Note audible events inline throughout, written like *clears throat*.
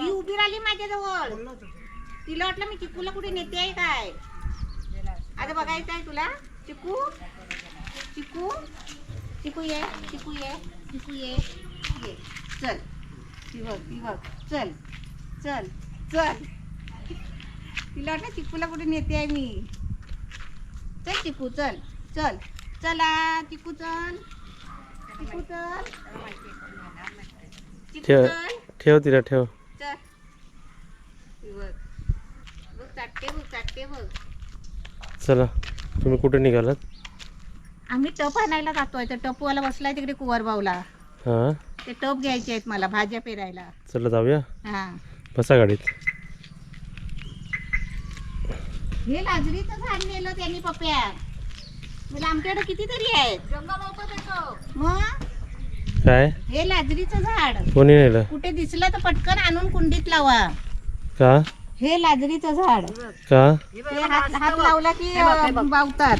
ही उभी राहिली माझ्याजवळ. तिला वाटलं मी चिकूला कुठे नेते आहे काय? आता बघायचं आहे तुला. चिकू? चिकू? चिकू ये चिकू ये चिकू ये ये. चल. ती बघ ती बघ. चल चल चल. तिला वाटलं चिकूला कुठे नेते आहे मी. चल चिकू चल चल. चला चिकू चल. चिकू चल. चिकू चल. ठेव तिला ठेव. चल ती बघ बघ चाटते बघ चाटते बघ चला तुम्ही कुठे निघालात? आम्ही टप आणायला जातोय. तर टपवाला बसलाय तिकडे कुवारबावला हां? ते टप घ्यायचे आहेत मला भाज्या पेरायला. चला जाऊया. हा. बसा गाडीत. हे लाजरीचं झाड नेलं त्यांनी पप्प्या म्हणजे आमच्याकडे कितीतरी आहेत. मग? काय? हे लाजरीचं झाड. कोणी नेलं? कुठे दिसलं तर पटकन आणून कुंडीत लावा. का? हे लाजरीचं झाड. का? ते हात हात लावला की अं, बावतात.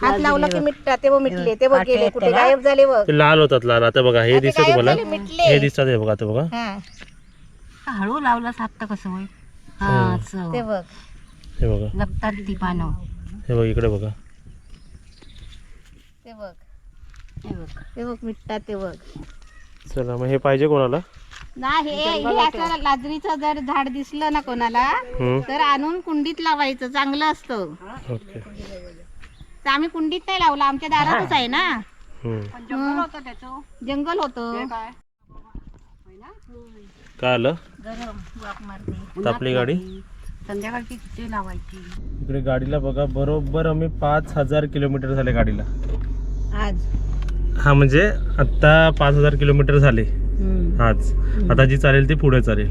हात लावला की मिटतात ते बघ मिटले ते बघ गेले कुठे गायब झाले बघ. ते लाल होतात लाल. आता बघा हे दिसतं गायब तुम्हाला? झाले, मिटले. हे दिसतात हे बघा आता बघा. हा. हळू लावला कसं होय हम्म. असं. ते बघ. हे बघा. जगतात ती पानं. हे बघ इकडे बघा. ते बघ. हे बघ. ते बघ मिटतात ते बघ. चला मग हे पाहिजे कोणाला? नाही हे हे असं लाजरीचं जर झाड दिसलं ना कोणाला हम्म, तर आणून कुंडीत लावायचं चांगलं असतं. ओके. तर आम्ही कुंडीत नाही लावलं आमच्या दारातच आहे ना. हम्म. जंगल होतं त्याचं. जंगल होतं. काय? काय आलं? गरम वाक मारते. तापली गाडी? संध्याकाळची लावायची. इकडे गाडीला बघा बरोबर आम्ही पाच हजार किलोमीटर झाले गाडीला. आज. हा म्हणजे आत्ता पाच हजार किलोमीटर झाले. आज आता जी चालेल ती पुढे चालेल.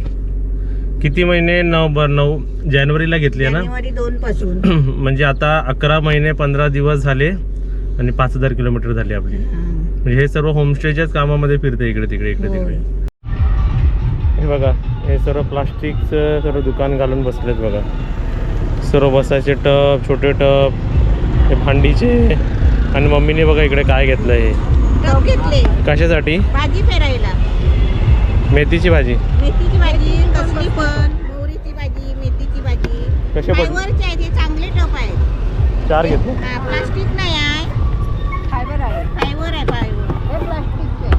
किती महिने? नऊ बर नऊ. जानेवारीला घेतली आहे ना? जानेवारी दोन पासून. *clears throat* म्हणजे आता अकरा महिने पंधरा दिवस झाले आणि पाच हजार किलोमीटर झाले आपली. म्हणजे हे सर्व होमस्टेच्याच कामामध्ये फिरते इकडे तिकडे इकडे तिकडे. हे बघा हे सर्व प्लास्टिकचं सर्व दुकान घालून बसलेत बघा. सर्व बसायचे टप छोटे टप हे भांडीचे. आणि मम्मीने बघा इकडे काय घेतलं हे टप घेतले. कशासाठी? भाजी पेरायला. मेथीची भाजी. मेथीची भाजी कसली पण. मोहरीची भाजी मेथीची भाजी. कशा पड फायबरचे आहेत हे चांगले टप आहेत. चार घेतले? हा प्लास्टिक नाही आहे. फायबर आहे. फायबर आहे फायबर. हे प्लास्टिकचे.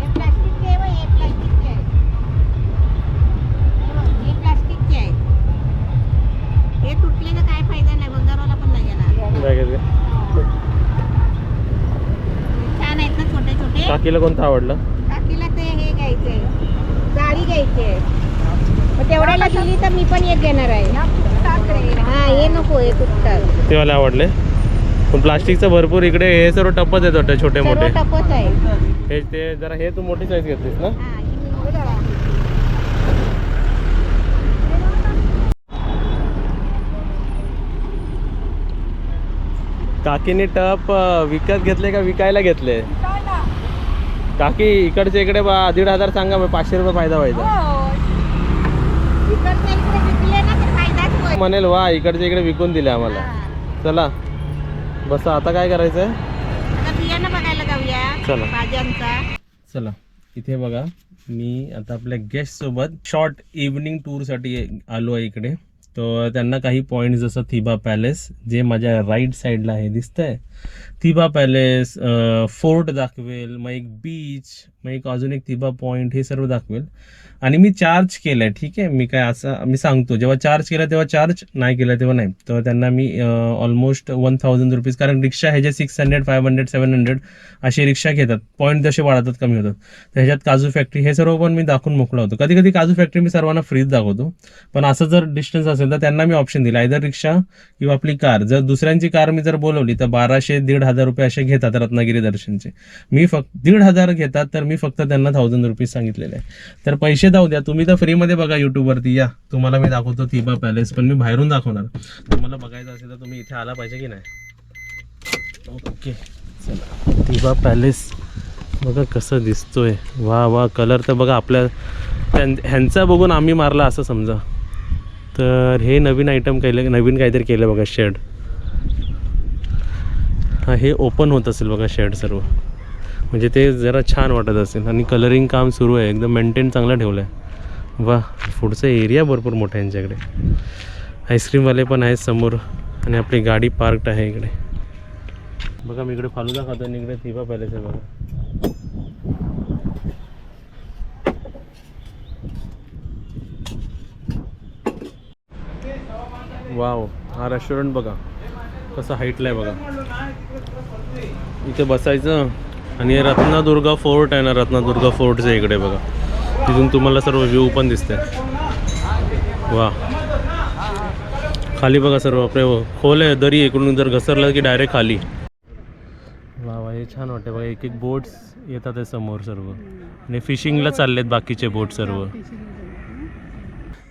हे प्लास्टिकचे आहे बघ, हे प्लास्टिकचे आहे. हे बघ, हे प्लास्टिकचे आहे. हे तुटले तर काय फायदा नाही बंगारवाला पण नाही येणार. काय घेतले छान आहेत ना छोटे छोटे काकीला कोणतं आवडलं? काकीला ते हे घ्यायचंय. जाळी घ्यायची आहे मग तेवढ्याला दिली तर मी पण एक घेणार आहे. हा हे नको हे तुटतात ते मला आवडले. पण प्लास्टिकचं भरपूर इकडे हे सर्व टप्पच आहेत वाटतं छोटे मोठे. टपच आहे. हे ते जरा हे तू मोठी साईज घेतलीस ना. काकीने टप विकत घेतले का विकायला घेतले? काकी इकडचे इकडे बा दीड हजार सांगा पाचशे रुपये फायदा व्हायचा. होईल. म्हणेल वा इकडचे इकडे विकून दिले आम्हाला. हा. चला. बस आता काय करायचंय? चला. चला. इथे बघा मी आता आपल्या गेस्ट सोबत शॉर्ट इव्हनिंग टूरसाठी आलो आहे इकडे. तर त्यांना काही पॉईंट जसं थिबा पॅलेस जे माझ्या राईट साईडला आहे दिसतंय. थिबा पॅलेस फोर्ट दाखवेल मग एक बीच मग एक अजून एक थिबा पॉईंट हे सर्व दाखवेल. आणि मी चार्ज केलाय ठीक आहे? मी काय असं मी सांगतो जेव्हा चार्ज केला तेव्हा चार्ज नाही केलं तेव्हा नाही. तर त्यांना मी ऑलमोस्ट वन थाउजंड रुपीज कारण रिक्षा ह्याचे six hundred five hundred seven hundred असे रिक्षा घेतात पॉईंट जसे वाढतात कमी होतात. तर ह्याच्यात काजू फॅक्टरी हे सर्व पण मी दाखवून मोकळा होतो. कधी कधी काजू फॅक्टरी मी सर्वांना फ्रीज दाखवतो पण असं जर डिस्टन्स असेल तर त्यांना मी ऑप्शन दिला. आयदर रिक्षा किंवा आपली कार. जर दुसऱ्यांची कार मी जर बोलवली तर बाराशे दीड हजार रुपये असे घेतात रत्नागिरी दर्शनचे. मी फक्त दीड हजार घेतात तर मी फक्त त्यांना थाउजंड रुपीज सांगितलेले आहे. तर पैसे जाऊ द्या. तुम्ही तर फ्रीमध्ये बघा युट्यूबवरती या. तुम्हाला मी दाखवतो थिबा पॅलेस पण मी बाहेरून दाखवणार. तुम्हाला बघायचं असेल तर तुम्ही इथे आला पाहिजे की नाही? ओके चला. थिबा पॅलेस बघा कसं दिसतोय. वा वा. कलर तर बघा आपल्या त्यां ह्यांचा बघून आम्ही मारला असं समजा. तर हे नवीन आयटम केलं नवीन काहीतरी केलं बघा शेड हां हे ओपन होत असेल बघा शेड सर्व. म्हणजे ते जरा छान वाटत असेल. आणि कलरिंग काम सुरू आहे. एकदम मेंटेन चांगलं ठेवलं आहे वा पुढचा एरिया भरपूर मोठा आहे यांच्याकडे. आईस्क्रीमवाले पण आहेत समोर. आणि आपली गाडी पार्क्ड आहे इकडे. बघा मी इकडे फालुदा खातो आणि इकडे थिबा पॅलेस आहे बघा. वाव हा रेस्टॉरंट बघा. कसं हाईटला आहे बघा. इथे बसायचं. आणि हे रत्नदुर्गा फोर्ट आहे ना रत्नदुर्गा फोर्टचं इकडे बघा. तिथून तुम्हाला सर्व व्ह्यू पण दिसते. वा खाली बघा सर्व आपले खोल आहे दरी. इकडून जर घसरलं की डायरेक्ट खाली. वा वा हे छान वाटतं बघा. एक एक बोट्स येतात आहे समोर सर्व. आणि फिशिंगला चाललेत बाकीचे बोट सर्व.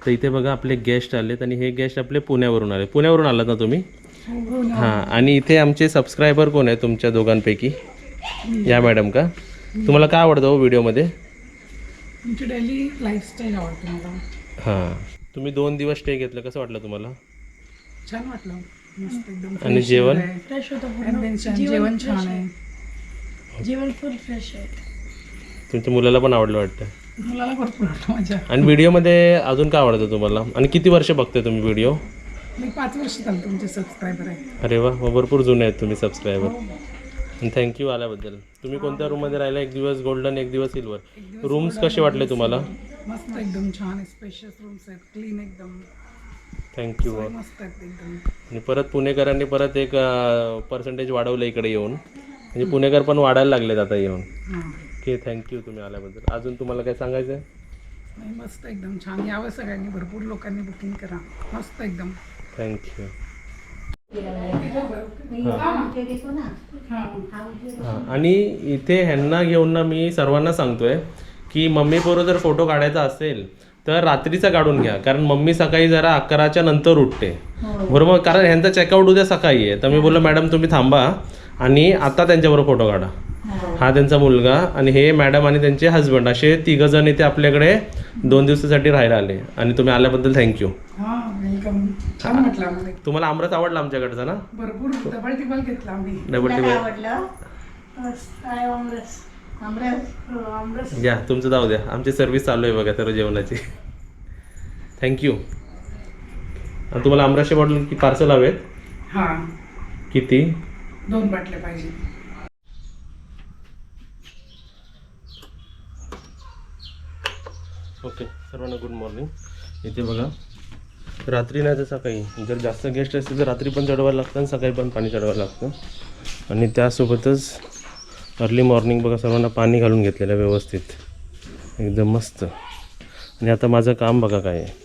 तर इथे बघा आपले गेस्ट आलेत आणि हे गेस्ट आपले पुण्यावरून आले. पुण्यावरून आलात ना तुम्ही? हां आणि इथे आमचे सबस्क्रायबर कोण आहे तुमच्या दोघांपैकी? या मॅडम का? तुम्हाला काय आवडतं हो व्हिडिओमध्ये? तुमची डेली लाईफस्टाईल आवडते मला. हां. तुम्ही दोन दिवस स्टे घेतलं कसं वाटलं तुम्हाला? छान वाटलं. मस्त एकदम आणि जेवण? फ्रेश होतं जेवण छान आहे. जेवण फुल फ्रेश आहे. तुमच्या मुलाला पण आवडलं वाटतं. मुलाला भरपूर वाटलं माझ्या. आणि व्हिडिओमध्ये अजून काय आवडतं तुम्हाला? आणि किती वर्ष बघते तुम्ही व्हिडिओ? मी पाच वर्ष झालं तुमचे सबस्क्रायबर आहे. अरे वा भरपूर जुने आहेत तुम्ही सबस्क्रायबर आणि थँक्यू आल्याबद्दल. तुम्ही कोणत्या रूममध्ये राहिला? एक दिवस गोल्डन एक दिवस सिल्वर रूम्स कसे वाटले तुम्हाला? मस्त एकदम छान स्पेशियस रूम्स आहेत. क्लीन एकदम. थँक्यू मस्त आहेत एकदम. आणि परत पुणेकरांनी परत एक पर्सेंटेज वाढवलं इकडे येऊन. म्हणजे पुणेकर पण वाढायला लागलेत आता येऊन. ओके थँक्यू तुम्ही आल्याबद्दल. अजून तुम्हाला काय सांगायचं आहे नाही मस्त एकदम छान. यावं सगळ्यांनी. भरपूर लोकांनी बुकिंग करा. मस्त एकदम. थँक्यू आणि इथे ह्यांना घेऊन ना मी सर्वांना सांगतोय की मम्मी बरोबर जर फोटो काढायचा असेल तर रात्रीचा काढून घ्या. कारण मम्मी सकाळी जरा अकराच्या नंतर उठते. बरोबर? कारण ह्यांचा चेकआउट उद्या सकाळी आहे. तर मी बोललो मॅडम तुम्ही थांबा आणि आता त्यांच्याबरोबर फोटो काढा. हा. त्यांचा मुलगा आणि हे मॅडम आणि त्यांचे हस्बंड असे तिघ जण इथे आपल्याकडे दोन दिवसासाठी राहायला आले. आणि तुम्ही आल्याबद्दल थँक्यू वेलकम छान म्हटलं आम्हाला तुम्हाला आमरस आवडला आमच्याकडचा ना? भरपूर डबल टिबल घेतला आम्ही. डबल टेबल आवडलं? काय आमरस? आमरस आमरस. या तुमचं जाऊ द्या. आमची सर्व्हिस चालू आहे बघा सर्व जेवणाची. थँक्यू आणि तुम्हाला आमराशे बॉटल की पार्सल हवेत? हां. किती? दोन बाटल्या पाहिजे. ओके सर्वांना गुड मॉर्निंग इथे बघा. रात्री नाही तर सकाळी. जर जास्त गेस्ट असतील तर रात्री पण चढवायला लागतं आणि सकाळी पण पाणी चढवायला लागतं. आणि त्यासोबतच अर्ली मॉर्निंग बघा सर्वांना पाणी घालून घेतलेलं व्यवस्थित. एकदम मस्त. आणि आता माझं काम बघा काय आहे.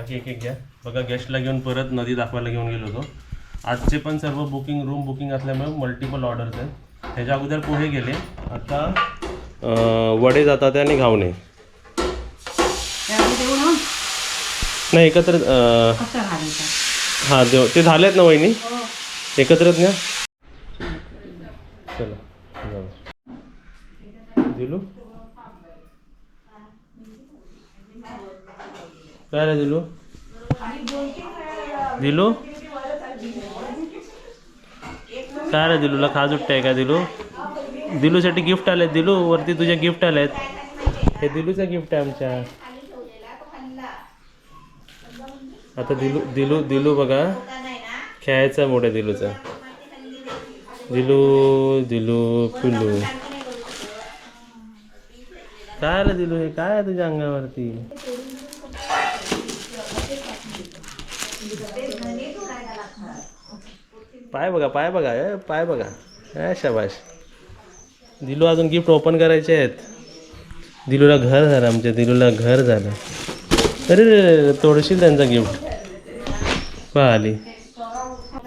काकी एक एक घ्या. बघा गेस्टला घेऊन परत नदी दाखवायला घेऊन गेलो होतो. आजचे पण सर्व बुकिंग रूम बुकिंग असल्यामुळे मल्टिपल ऑर्डर्स आहेत. ह्याच्या अगोदर पोहे गेले. आता वडे जातात आणि घावणे. नाही एकत्र हां देव ते झालेत ना वहिनी? एकत्रच ना चला जाऊ. दिलू काय दिलू? दिलू? काय रे दिलूला खाज उठताय का दिलू? दिलूसाठी गिफ्ट आलेत दिलू? वरती तुझ्या गिफ्ट आलेत. हे दिलूचं गिफ्ट आहे आमच्या. आता दिलू दिलू दिलू बघा. खेळायचा मोड आहे दिलूचा. दिलू दिलू पिलू काय आलं दिलू हे? काय आहे तुझ्या अंगावरती? पाय बघा पाय बघा ए, पाय बघा. ए शाबाश. दिलू अजून गिफ्ट ओपन करायचे आहेत. दिलूला घर झालं आमच्या दिलूला घर झालं. अरे रे तोडशील त्यांचा गिफ्ट आली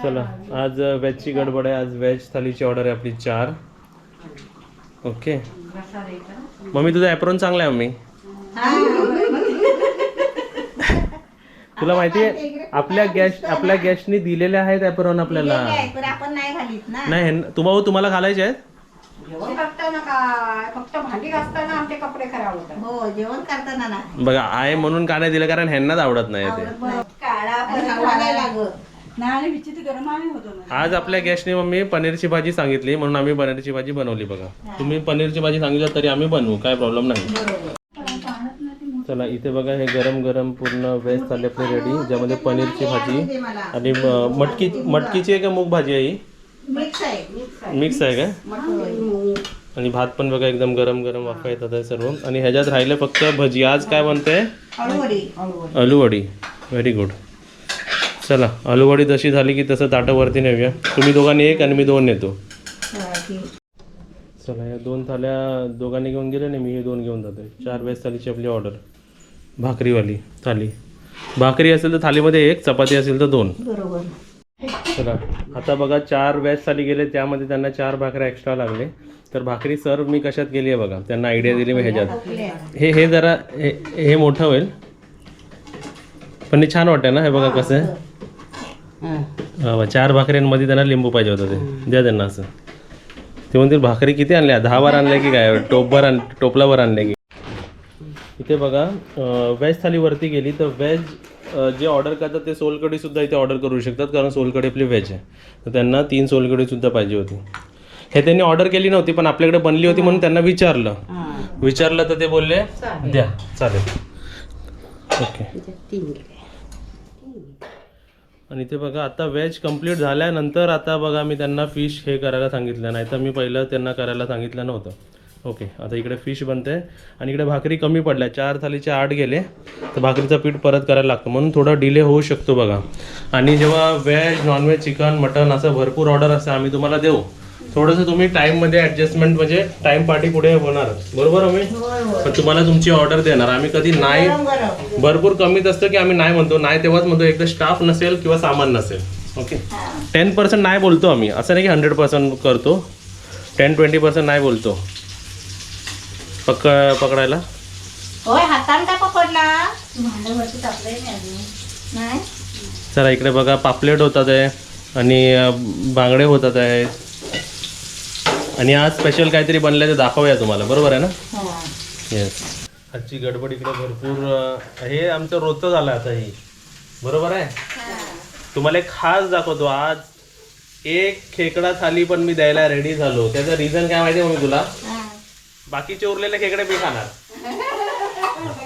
चला आज व्हेजची गडबड आहे. आज व्हेज थालीची ऑर्डर आहे आपली चार. ओके मम्मी तुझा ॲप्रॉन चांगला आहे मम्मी. तुला माहिती आहे आपल्या गॅस आपल्या गॅसनी दिलेले आहेत ॲप्रॉन आपल्याला. काय, पण आपण नाही घालीत ना. नाही ह्यांना- तुम्हाला तुम्हाला घालायचे आहेत? जेवण करताना काय फक्त भांडी घासताना आमचे कपडे खराब होतात. हो जेवण करताना ना. बघा आहे म्हणून का नाही दिलं कारण ह्यांनाच आवडत नाही ते. काळा पण घालायला लागत. नाही विचित्र गरम आणि होतो ना. आज आपल्या गॅसने मम्मी पनीरची भाजी सांगितली म्हणून आम्ही पनीरची भाजी बनवली बघा. तुम्ही पनीरची भाजी सांगितलं तरी आम्ही बनवू काय प्रॉब्लेम नाही. चला इथे बघा हे गरम गरम पूर्ण व्हेज थाली आपली रेडी ज्यामध्ये पनीरची भाजी आणि मटकी मटकीची आहे का मूग भाजी आहे ही? मिक्स आहे का? आणि भात पण बघा एकदम गरम गरम वाफा येतात आहे सर्व. आणि ह्याच्यात राहिले फक्त भजी. आज काय बनते हळूहळी आलूवडी व्हेरी गुड चला आलूवडी जशी झाली की तसं ताटावरती नेऊया. तुम्ही दोघांनी एक आणि मी दोन नेतो. चला या दोन थाल्या दोघांनी घेऊन गेले आणि मी हे दोन घेऊन जातोय. चार वेज थालीची आपली ऑर्डर भाकरीवाली थाली. भाकरी असेल तर थालीमध्ये एक चपाती असेल तर दोन. बरोबर. चला आता बघा चार व्याज थाली गेले त्यामध्ये त्यांना चार भाकऱ्या एक्स्ट्रा लागले. तर भाकरी सर्व मी कशात केली आहे बघा? त्यांना आयडिया दिली मी ह्याच्यात. हे हे जरा हे हे मोठं होईल. पण हे छान वाटतं ना हे बघा कसं आहे. चार भाकऱ्यांमध्ये त्यांना लिंबू पाहिजे होतं ते. द्या त्यांना असं. ते म्हणतील भाकरी किती आणल्या? दहा बार आणल्या की काय? टोपभर आण टोपलाभर आणल्या की? इथे बघा व्हेज थाली वरती गेली तर व्हेज जे ऑर्डर करतात ते सोलकढी सुद्धा इथे ऑर्डर करू शकतात कारण सोलकढी आपली व्हेज आहे. तर त्यांना तीन सोलकढी सुद्धा पाहिजे होती. हे त्यांनी ऑर्डर केली नव्हती पण आपल्याकडे बनली होती म्हणून त्यांना विचारलं. विचारलं तर ते बोलले द्या चालेल. ओके. आणि ते बघा आता व्हेज कंप्लीट झाल्यानंतर आता बघा मी त्यांना फिश हे करायला सांगितलं. नाही तर मी पहिलं त्यांना करायला सांगितलं नव्हतं. ओके आता इकडे फिश बनते आणि इकडे भाकरी कमी पडल्या. चार थालीचे आठ गेले. तर भाकरीचं पीठ परत करायला लागतं. म्हणून थोडा डिले होऊ शकतो बघा. आणि जेव्हा व्हेज नॉनव्हेज चिकन मटन असं भरपूर ऑर्डर असतं आम्ही तुम्हाला देऊ. थोडंसं तुम्ही टाईममध्ये ॲडजस्टमेंट म्हणजे टाईम पाठी पुढे होणार बरोबर आम्ही पण तुम्हाला तुमची ऑर्डर देणार. आम्ही कधी नाही भरपूर कमीच असतं की आम्ही नाही म्हणतो. नाही तेव्हाच म्हणतो. एकदा स्टाफ नसेल किंवा सामान नसेल. ओके टेन पर्सेंट नाही बोलतो आम्ही. असं नाही की हंड्रेड पर्सेंट करतो. टेन ट्वेंटी पर्सेंट नाही बोलतो. पक पकडायला? चला इकडे बघा. पापलेट होतात आहे आणि बांगडे होतात आहे आणि आज स्पेशल काहीतरी बनलं ते दाखवूया तुम्हाला. बरोबर आहे ना? हा. येस आजची गडबड इकडे भरपूर हे आमचं रोजचं झालं आता ही. बरोबर आहे? तुम्हाला एक खास दाखवतो आज. एक खेकडा थाली पण मी द्यायला रेडी झालो. त्याचं रिझन काय माहिती आहे मग तुला? हा. बाकीचे उरलेले खेकडे मी खाणार.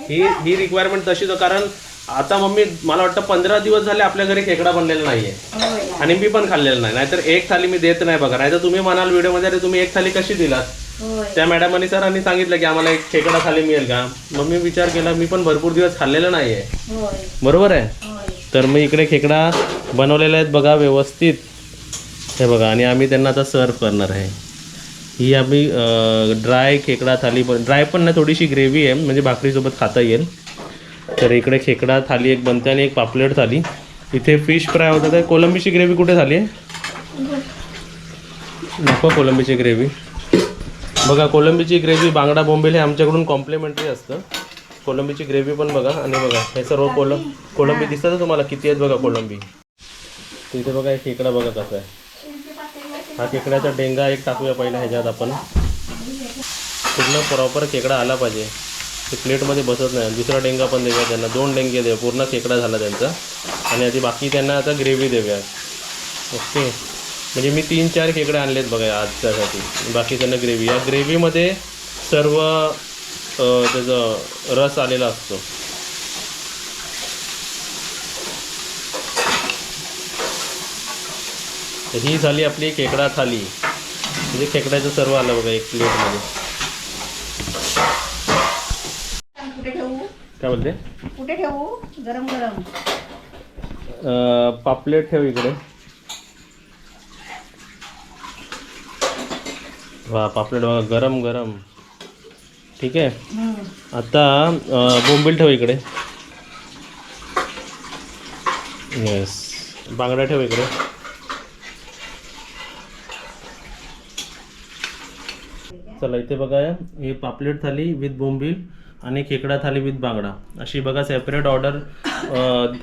ही ही रिक्वायरमेंट तशीच आहे, कारण आता मम्मी मला वाटतं पंधरा दिवस झाले आपल्या घरी खेकडा बनलेला नाहीये. आणि मी पण खाल्लेलं नाही. नाहीतर एक थाली मी देत नाही बघा. नाहीतर तुम्ही म्हणाल व्हिडिओमध्ये अरे तुम्ही एक थाली कशी दिलात? त्या मॅडमांनी सरांनी सांगितलं की आम्हाला एक खेकडा थाली मिळेल का? मग मी विचार केला मी पण भरपूर दिवस खाल्लेलं नाहीये. होय. बरोबर आहे? तर मी इकडे खेकडा बनवलेले आहेत बघा व्यवस्थित. हे बघा आणि आम्ही त्यांना आता सर्व करणार आहे. ही आम्ही ड्राय खेकडा थाली पण ड्राय पण नाही थोडीशी ग्रेव्ही आहे. म्हणजे भाकरीसोबत खाता येईल. तर इकडे खेकडा थाली एक बनते आणि एक पापलेट थाली. इथे फिश फ्राय होतं तर कोलंबीची ग्रेव्ही कुठे झाली आहे? नको कोलंबीची ग्रेव्ही बघा कोलंबीची ग्रेव्ही बांगडा बोंबेल हे आमच्याकडून कॉम्प्लिमेंटरी असतं. कोलंबीची ग्रेव्ही पण बघा. आणि बघा हे सर्व कोलम कोलंबी दिसतं तुम्हाला? किती आहेत बघा कोलंबी? तिथे बघा हे खेकडा बघा कसा आहे. हा खेकड्याचा डेंगा एक टाकूया पहिला ह्याच्यात आपण. पूर्ण प्रॉपर खेकडा आला पाहिजे. ते प्लेटमध्ये बसत नाही. दुसरा डेंगा पण देऊया त्यांना. दोन डेंगे देऊ. पूर्ण खेकडा झाला त्यांचा. आणि आधी बाकी त्यांना आता ग्रेव्ही देऊया. ओके. म्हणजे मी तीन चार खेकडे आणलेत बघा आजच्यासाठी. बाकी त्यांना ग्रेव्ही. या ग्रेव्हीमध्ये सर्व त्याचं रस आलेला असतो. ही झाली आपली खेकडा थाली. म्हणजे खेकड्याचं सर्व आलं बघा एक प्लेटमध्ये कुठे ठेवू काय बोलते? कुठे ठेवू? गरम गरम. पापलेट ठेव इकडे. वा पापलेट बघा गरम गरम. ठीक आहे? आता अं, बोंबील ठेव इकडे. येस बांगडा ठेव इकडे. चला इथे बघा ही पापलेट थाली विथ बोंबील. आणि खेकडा थाली विथ बांगडा. अशी बघा सेपरेट ऑर्डर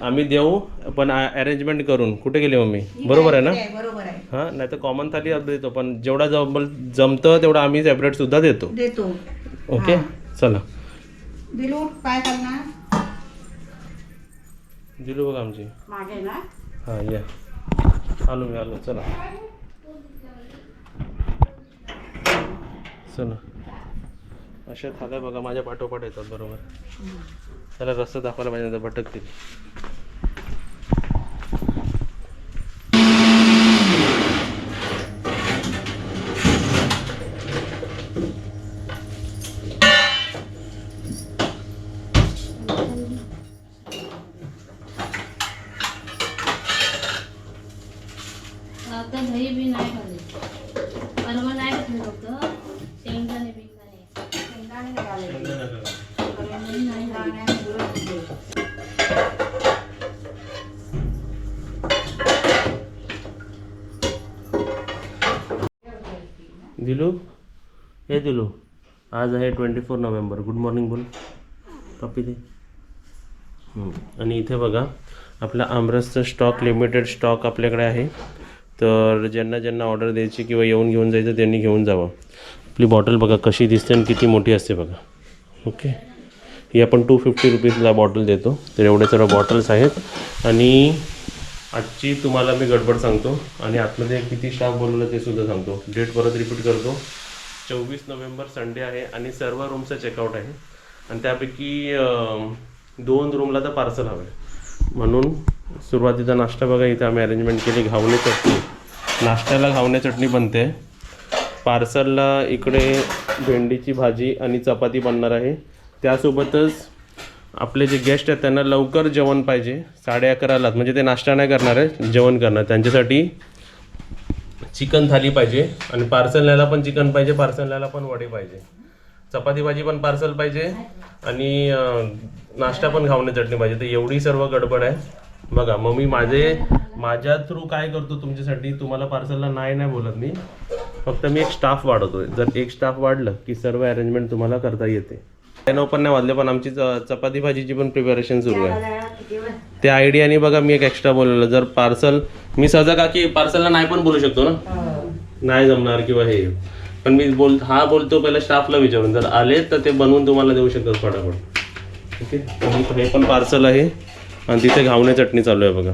आम्ही देऊ पण अरेंजमेंट करून. कुठे गेली मम्मी? बरोबर आहे ना? आहे, बरोबर आहे. हां नाही तर कॉमन थाली अर्ध देतो पण जेवढा जम जमतं तेवढं आम्ही सेपरेट सुद्धा देतो. देतो. ओके चला. दिलू काय करणार? दिलू बघा आमची. मागे ना? हां या. आलो मी आलो. चला. चला. अशा थाल्या बघा माझ्या पाठोपाठ येतात बरोबर? त्याला रस्ता दाखवायला पाहिजे नाही तर भटकतील आता दही बी नाही खाल्ली. परवा नाही घेतलं होतं शेंगदाणे बिंगदाणे शेंगदाणे निघाले दही नाही खाल्ली. शेंगदाणे गुळ होते. दिलू? हे दिलू. आज आहे twenty four November. Good morning बोल. पप्पी दे. हम्म. आणि इथे बघा आपला आमरसचा स्टॉक लिमिटेड स्टॉक आपल्याकडे आहे. तर ज्यांना ज्यांना ऑर्डर द्यायची किंवा येऊन घेऊन जायचं त्यांनी घेऊन जावं. आपली बॉटल बघा कशी दिसते आणि किती मोठी असते बघा. ओके ही आपण टू फिफ्टी रुपीजला बॉटल देतो. तर एवढे सर्व बॉटल्स आहेत. आणि आजची तुम्हाला मी गडबड सांगतो. आणि आतमध्ये किती स्टाफ बोलवलं ते सुद्धा सांगतो. डेट परत रिपीट करतो. चोवीस नोव्हेंबर संडे आहे आणि सर्व रूमचं चेकआउट आहे. आणि त्यापैकी दोन रूमला तर पार्सल हवं. आहे म्हणून सुरुवातीचा नाश्ता बघा इथे आम्ही अरेंजमेंट केली. घावणे चटणी. नाश्त्याला घावणे चटणी बनते. पार्सलला इकडे भेंडीची भाजी आणि चपाती बनणार आहे. त्यासोबतच आपले जे गेस्ट आहेत त्यांना लवकर जेवण पाहिजे. साडे अकरालाच म्हणजे ते नाश्ता नाही करणार आहे जेवण करणार. त्यांच्यासाठी चिकन थाली पाहिजे आणि पार्सल न्यायला पण चिकन पाहिजे पार्सल न्यायला पण वडे पाहिजे. चपाती भाजी पण पार्सल पाहिजे आणि नाश्ता पण घावणे चटणी पाहिजे. तर एवढी सर्व गडबड आहे. बघा मग मी माझे माझ्या थ्रू काय करतो तुमच्यासाठी तुम्हाला पार्सलला नाही नाही बोलत मी. फक्त मी एक स्टाफ वाढवतोय. जर एक स्टाफ वाढलं की सर्व अरेंजमेंट तुम्हाला करता येते. नऊ पण नाही वाजले पण आमची चपाती भाजीची पण प्रिपरेशन सुरू आहे. त्या आयडियाने बघा मी एक एक्स्ट्रा बोलवलं. जर पार्सल मी सहजा का की पार्सलला नाही पण बोलू शकतो ना? नाही जमणार किंवा हे. पण मी बोल हा बोलतो पहिला स्टाफला विचारून. जर आले तर ते बनवून तुम्हाला देऊ शकतात फटाफट. ओके? हे पण पार्सल आहे. आणि तिथे घावणे चटणी चालू आहे बघा.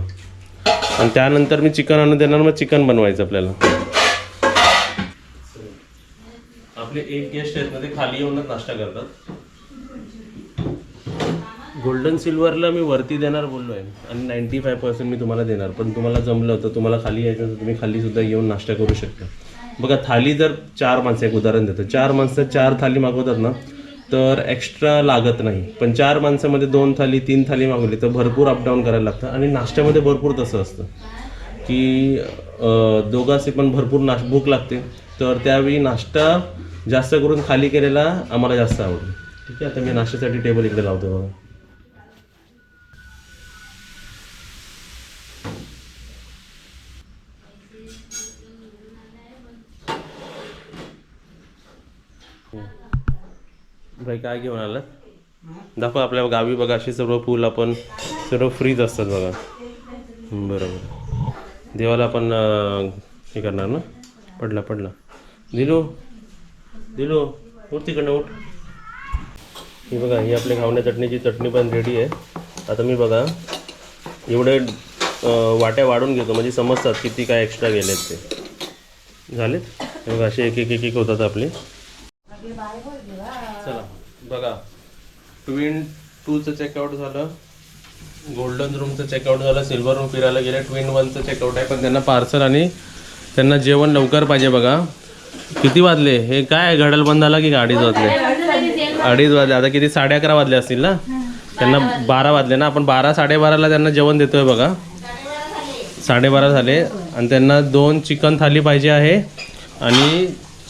आणि त्यानंतर मी चिकन आणून देणार मग चिकन बनवायचं आपल्याला. आपले एक गेस्ट आहेत ना ते खाली येऊनच नाश्ता करतात. गोल्डन सिल्वरला मी वरती देणार बोललो आहे. आणि नाईन्टी फाय पर्सेंट मी तुम्हाला देणार. पण तुम्हाला जमलं तर तुम्हाला खाली यायचं तर तुम्ही खाली सुद्धा येऊन नाश्ता करू शकता. बघा थाली जर चार माणसं एक उदाहरण देतो. चार माणसं चार थाली मागवतात ना तर एक्स्ट्रा लागत नाही. पण चार माणसामध्ये दोन थाली तीन थाली मागवली तर भरपूर अपडाऊन करायला लागतं. आणि नाश्त्यामध्ये भरपूर तसं असतं. की अं, दोघांचे पण भरपूर नाश भूक लागते. तर त्यावेळी नाश्ता जास्त करून खाली केलेला आम्हाला जास्त आवडतो. ठीक आहे आता मी नाश्त्यासाठी टेबल इकडे लावतो बघा. भाई काय घेऊन आलात? दाखवा आपल्या गावी बघा अशी सर्व फुल आपण सर्व फ्रीज असतात बघा. बरोबर. देवाला आपण हे करणार ना? पडला पडला. दिलो दिलो उठ तिकडनं उठ. ही बघा ही आपल्या घावण्या चटणीची चटणी पण रेडी आहे. आता मी बघा एवढे वाट्या वाढून घेतो. म्हणजे समजतात किती काय एक्स्ट्रा गेलेत ते. झालेत? बघा असे एक एक एक एक होतात आपले. बघा ट्विन टूचं चेकआउट झालं गोल्डन रूमचं चेकआउट झालं सिल्वर रूम फिरायला गेलं ट्विन वनचं चेकआउट आहे पण त्यांना पार्सल आणि त्यांना जेवण लवकर पाहिजे बघा. किती वाजले? हे काय घडल बंद झाला की अडीच वाजले? अडीच वाजले. आता किती? साडे अकरा वाजले असतील ना? त्यांना बारा वाजले ना? आपण बारा साडेबाराला त्यांना जेवण देतोय बघा. साडेबारा झाले. आणि त्यांना दोन चिकन थाली पाहिजे आहे. आणि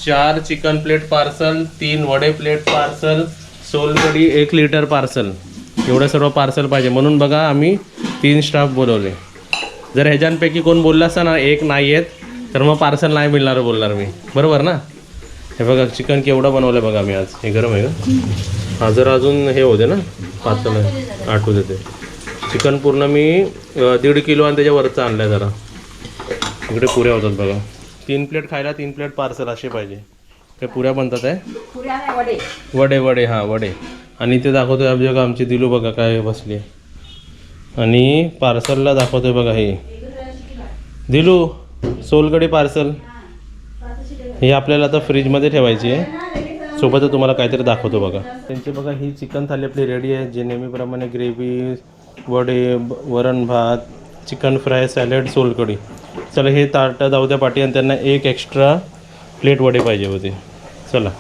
चार चिकन प्लेट पार्सल तीन वडे प्लेट पार्सल सोलकडी एक लिटर पार्सल. एवढं सर्व पार्सल पाहिजे. म्हणून बघा आम्ही तीन स्टाफ बोलवले. जर ह्याच्यापैकी कोण बोलला असता ना एक नाही आहेत तर मग पार्सल नाही मिळणार बोलणार मी. बरोबर ना? हे बघा चिकन केवढं बनवलं बघा मी आज. हे गरम आहे का? हा जर अजून हे होते ना. पातळ आठवू देते. चिकन पूर्ण मी दीड किलो आणि त्याच्यावरचं आणलं आहे जरा. इकडे पुऱ्या होतात बघा. तीन प्लेट खायला तीन प्लेट पार्सल असे पाहिजे. ते पुऱ्या बनतात आहे वडे. वडे वडे हां वडे. आणि ते दाखवतोय आमची बघा आमची दिलू बघा काय बसली आहे. आणि पार्सलला दाखवतोय बघा हे. दिलू सोलकडी पार्सल. ही आपल्याला आता फ्रीजमध्ये ठेवायची आहे. सोबतच तुम्हाला काहीतरी दाखवतो बघा. त्यांची बघा ही चिकन थाली आपली रेडी आहे जे नेहमीप्रमाणे ग्रेव्ही वडे वरण भात चिकन फ्राय सॅलड सोलकडी चला हे ताटं जाऊ द्या पाठी आणि त्यांना एक एक्स्ट्रा प्लेट वडे पाहिजे होते. चला.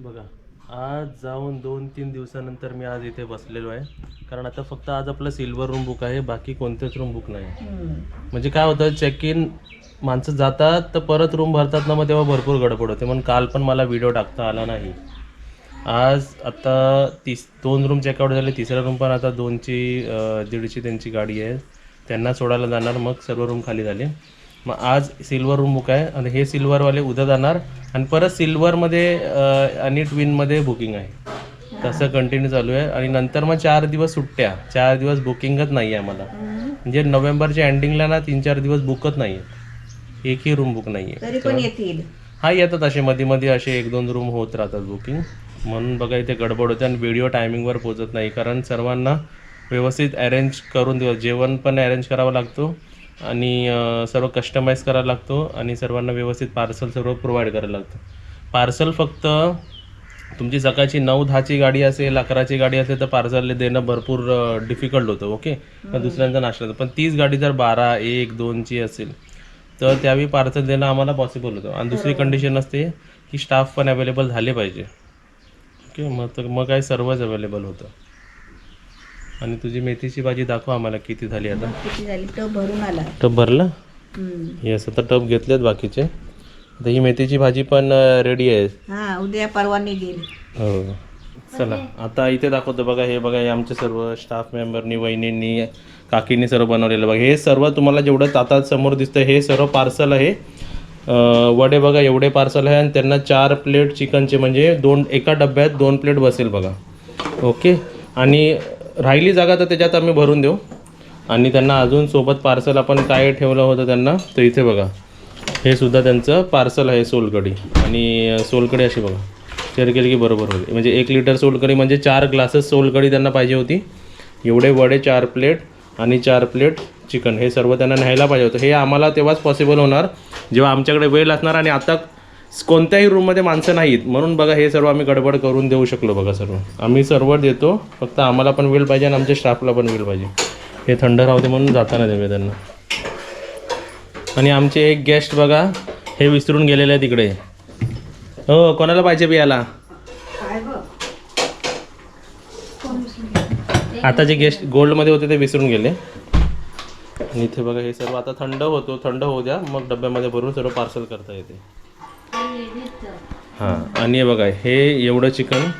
बघा आज जाऊन दोन तीन दिवसानंतर मी आज इथे बसलेलो आहे. कारण आता फक्त आज आपलं सिल्वर रूम बुक आहे बाकी कोणतेच रूम बुक नाही. म्हणजे काय होतं चेक इन माणसं जातात तर परत रूम भरतात ना मग तेव्हा भरपूर गडबड होते. म्हणून काल पण मला व्हिडिओ टाकता आला नाही. आज आता तीस दोन रूम चेकआउट झाले. तिसरा रूम पण आता दोनची दीडची त्यांची गाडी आहे. त्यांना सोडायला जाणार मग सर्व रूम खाली झाले. मग आज सिल्वर रूम बुक आहे आणि हे सिल्वरवाले उद्या जाणार आणि परत सिल्वरमध्ये आणि ट्विनमध्ये बुकिंग आहे. तसं कंटिन्यू चालू आहे. आणि नंतर मग चार दिवस सुट्ट्या. चार दिवस बुकिंगच नाही आहे मला म्हणजे नोव्हेंबरच्या एंडिंगला ना तीन चार दिवस बुकच नाही आहेत एकही रूम बुक नाही आहे हा येतात असे. मध्ये मध्ये असे एक दोन रूम होत राहतात बुकिंग म्हणून बघा इथे गडबड होते आणि व्हिडिओ टायमिंगवर पोचत नाही. कारण सर्वांना व्यवस्थित अरेंज करून देऊ जेवण पण अरेंज करावं लागतो. आणि सर्व कस्टमाइज करायला लागतो आणि सर्वांना व्यवस्थित पार्सल सर्व प्रोव्हाइड करायला लागतं. पार्सल फक्त तुमची सकाळची नऊ दहाची गाडी असेल अकराची गाडी असेल तर पार्सल देणं भरपूर डिफिकल्ट होतं ओके पण दुसऱ्यांचा नाश्ता पण तीच गाडी जर बारा एक दोनची असेल तर त्यावेळी पार्सल देणं आम्हाला पॉसिबल होतं. आणि दुसरी कंडिशन असते की स्टाफ पण अवेलेबल झाले पाहिजे. ओके मग तर मग काय सर्वच अवेलेबल होतं. आणि तुझी मेथीची भाजी दाखव आम्हाला किती झाली आता. किती झाली? टब भरून आला. टब भरला? हम्म. येस आता टब घेतलेत बाकीचे. आता ही मेथीची भाजी पण रेडी आहे. हा उद्या परवा निघेल हो. चला आता इथे दाखवतो बघा हे बघा हे आमचे सर्व स्टाफ मेंबरनी वहिनींनी काकींनी सर्व बनवलेलं बघा. हे सर्व तुम्हाला जेवढं तातात समोर दिसतं हे सर्व पार्सल आहे. अं, वडे बघा एवढे पार्सल आहे आणि त्यांना चार प्लेट चिकनचे म्हणजे दोन एका डब्यात दोन प्लेट बसेल बघा. ओके आणि राहिली जागा तर त्याच्यात आम्ही भरून देऊ. आणि त्यांना अजून सोबत पार्सल आपण काय ठेवलं होतं त्यांना तर इथे बघा. हे सुद्धा त्यांचं पार्सल आहे सोलकढी. आणि सोलकडी सोलकढी अशी बघा. शेअर केली की बरोबर होती म्हणजे एक लिटर सोलकढी म्हणजे चार ग्लासेस सोलकढी त्यांना पाहिजे होती. एवढे वडे चार प्लेट आणि चार प्लेट चिकन हे सर्व त्यांना न्यायला पाहिजे होतं. हे आम्हाला तेव्हाच पॉसिबल होणार. जेव्हा आमच्याकडे वेळ असणार आणि आता कोणत्याही रूममध्ये माणसं नाहीत. म्हणून बघा हे सर्व आम्ही गडबड करून देऊ शकलो बघा सर्व. आम्ही सर्व देतो फक्त आम्हाला पण वेळ पाहिजे आणि आमच्या स्टाफला पण वेळ पाहिजे. हे थंड राहते म्हणून जाताना देऊया त्यांना. आणि आमचे एक गेस्ट बघा हे विसरून गेलेले आहे तिकडे हो कोणाला पाहिजे बियाला आता जे गेस्ट गोल्डमध्ये होते ते विसरून गेले. आणि इथे बघा हे सर्व आता थंड होतो थंड होऊ द्या. मग डब्यामध्ये भरून सर्व पार्सल करता येते. हां आणि हे बघा हे एवढं चिकन.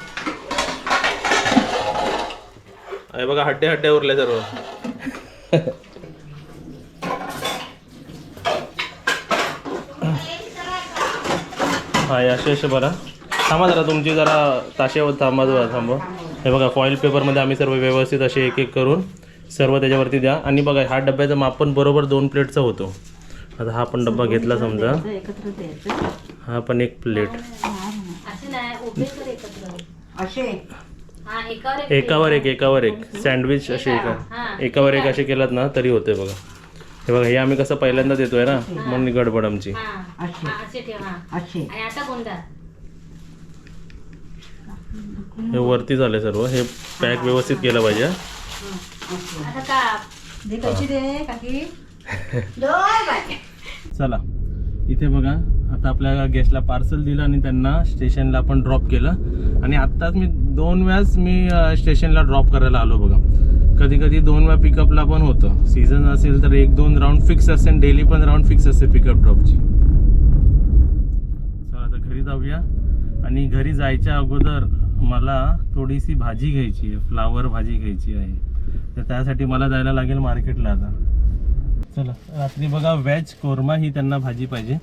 अरे बघा हड्डे हड्डे उरले सर्व. हा असे असे बरा. थांबा जरा तुमची जरा ताशेवर थांबा जरा थांबा. हे बघा फॉईल पेपरमध्ये आम्ही सर्व व्यवस्थित असे एक एक करून सर्व त्याच्यावरती द्या. आणि बघा हा डब्याचं माप पण बरोबर दोन प्लेटचा होतो. आता हा पण डब्बा घेतला समजा. हा पण एक प्लेट. असे नाही उभे कर एकत्र. असे? हा एकावर एक एकावर एक सँडविच असे एका एकावर एक असे केलात ना तरी होते बघा. हे बघा हे आम्ही कसं पहिल्यांदा देतोय ना म्हणून गडबड आमची. हा असे. असे ठेव. असे. आणि आता कोणता? वरती झाले सर्व. हे पॅक व्यवस्थित केलं पाहिजे. हा. आता का? दे कशी दे काकी. दोन बाय चला. इथे बघा आता आपल्या गेस्टला पार्सल दिलं आणि त्यांना स्टेशनला आपण ड्रॉप केलं. आणि आत्ताच मी दोन वेळाच मी स्टेशनला ड्रॉप करायला आलो बघा. कधी कधी दोन वेळा पिकअपला पण होतं. सीझन असेल तर एक दोन राऊंड फिक्स असेल डेली पण राऊंड फिक्स असते पिकअप ड्रॉपची चला आता घरी जाऊया. आणि घरी जायच्या अगोदर मला थोडीशी भाजी घ्यायची आहे. फ्लावर भाजी घ्यायची आहे. तर त्यासाठी मला जायला लागेल मार्केटला आता. चला रात्री बघा व्हेज कोरमा ही त्यांना भाजी पाहिजे.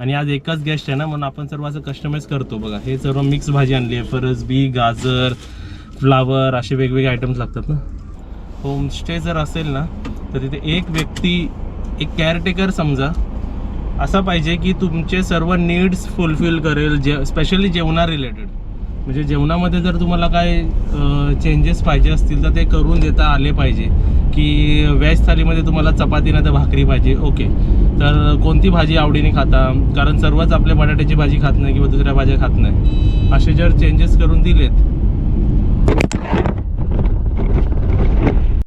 आणि आज एकच गेस्ट आहे ना म्हणून आपण सर्व असं कस्टमाइज करतो बघा. हे सर्व मिक्स भाजी आणली आहे. फरसबी गाजर फ्लावर असे वेगवेगळे आयटम्स लागतात ना. होमस्टे जर असेल ना तर तिथे एक व्यक्ती एक केअरटेकर समजा असा पाहिजे की तुमचे सर्व नीड्स फुलफिल करेल जे स्पेशली जेवणा रिलेटेड म्हणजे जेवणामध्ये जर तुम्हाला काय चेंजेस पाहिजे असतील तर ते करून देता आले पाहिजे. की व्हेज थालीमध्ये तुम्हाला चपाती नाही तर भाकरी पाहिजे ओके. तर कोणती भाजी आवडीने खाता? कारण सर्वच आपल्या बटाट्याची भाजी खात नाही किंवा दुसऱ्या भाज्या खात नाही. असे जर चेंजेस करून दिलेत